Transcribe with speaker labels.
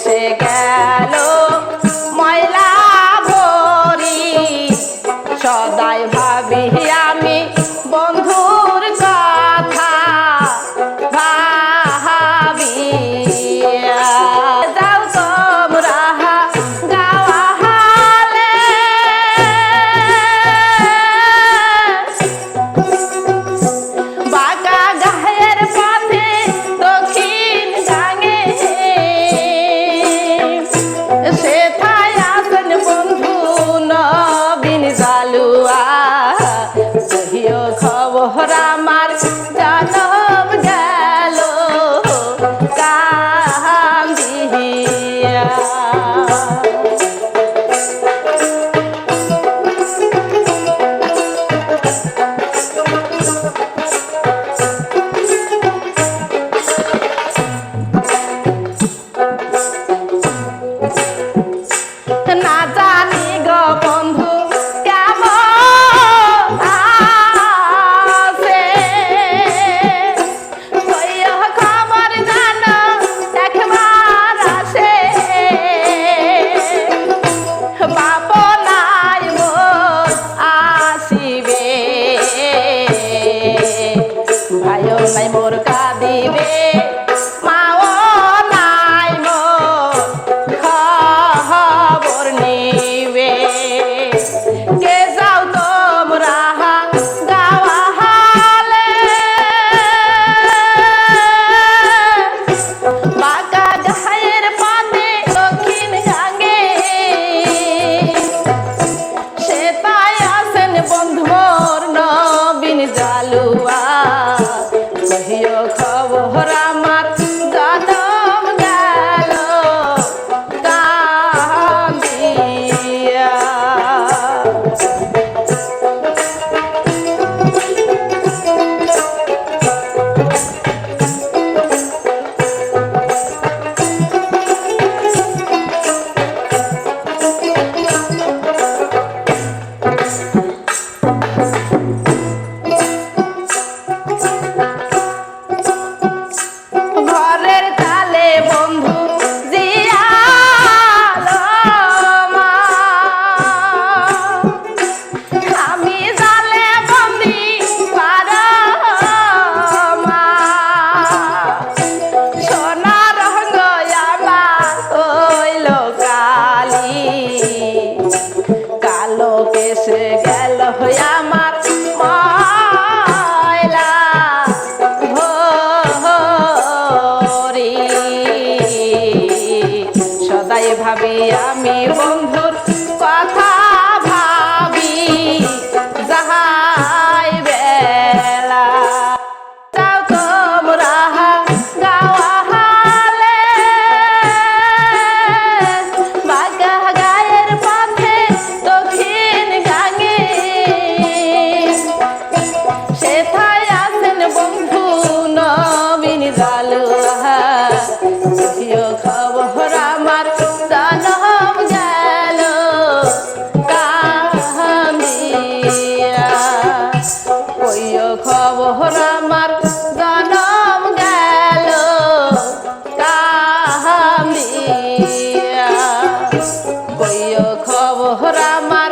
Speaker 1: ese que খবর আমার ভাবি আমি বন্ধুর কথা? শহর আমার